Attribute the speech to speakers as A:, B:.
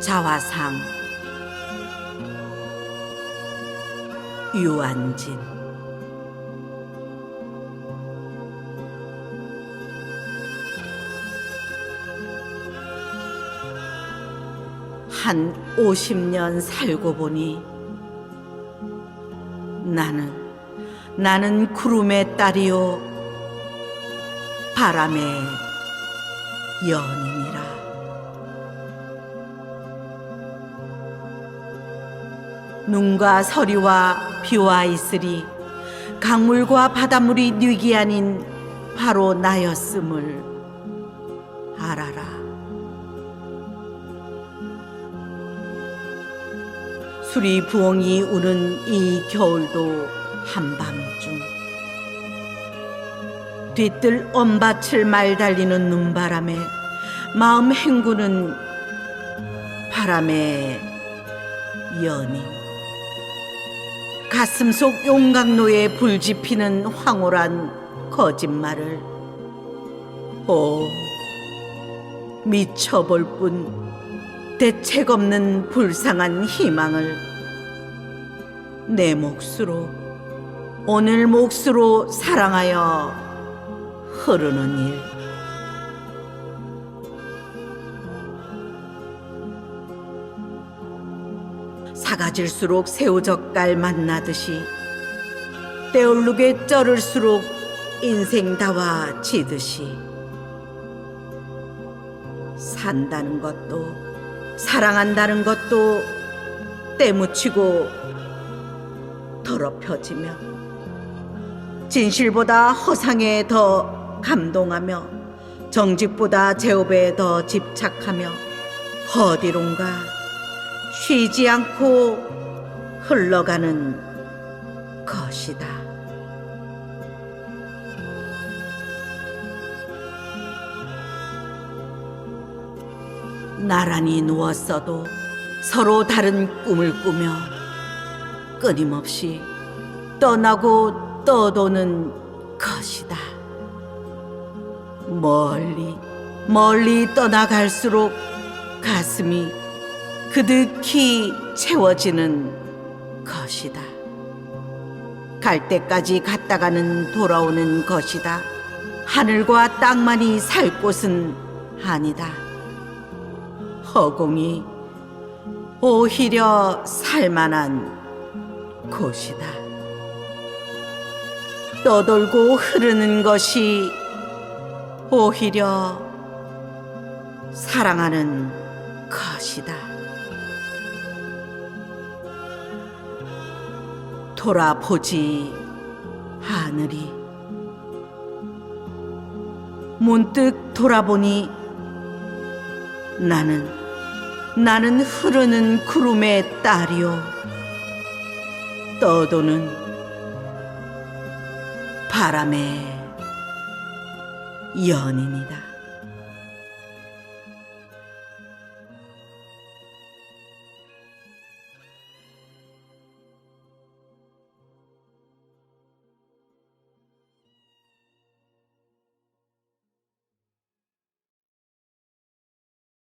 A: 자화상. 유한진. 한 50년 살고 보니 나는 나는 구름의 딸이요 바람의 연인이라 눈과 서리와 비와 이슬이 강물과 바닷물이 뉘기 아닌 바로 나였음을 알아라. 수리 부엉이 우는 이 겨울도 한밤중. 뒤뜰 언밭을 말달리는 눈바람에 마음 헹구는 바람의 연인 가슴 속 용광로에 불 지피는 황홀한 거짓말을. 오 미쳐볼 뿐 대책 없는 불쌍한 희망을 내 몫으로 오늘 몫으로 사랑하여 흐르는 일 사가질수록 새우젓갈 만나듯이 때올르게 쩔을수록 인생 다와 지듯이 산다는 것도 사랑한다는 것도 때묻히고 더럽혀지며 진실보다 허상에 더 감동하며 정직보다 제업에 더 집착하며 어디론가 쉬지 않고 흘러가는 것이다. 나란히 누웠어도 서로 다른 꿈을 꾸며 끊임없이 떠나고 떠도는 것이다. 멀리 멀리 떠나갈수록 가슴이 그득히 채워지는 것이다. 갈 때까지 갔다가는 돌아오는 것이다. 하늘과 땅만이 살 곳은 아니다. 허공이 오히려 살만한 곳이다. 떠돌고 흐르는 것이 오히려 사랑하는 것이다. 돌아보지 하늘이 문득 돌아보니 나는 나는 흐르는 구름의 딸이요 떠도는 바람의 연인이다.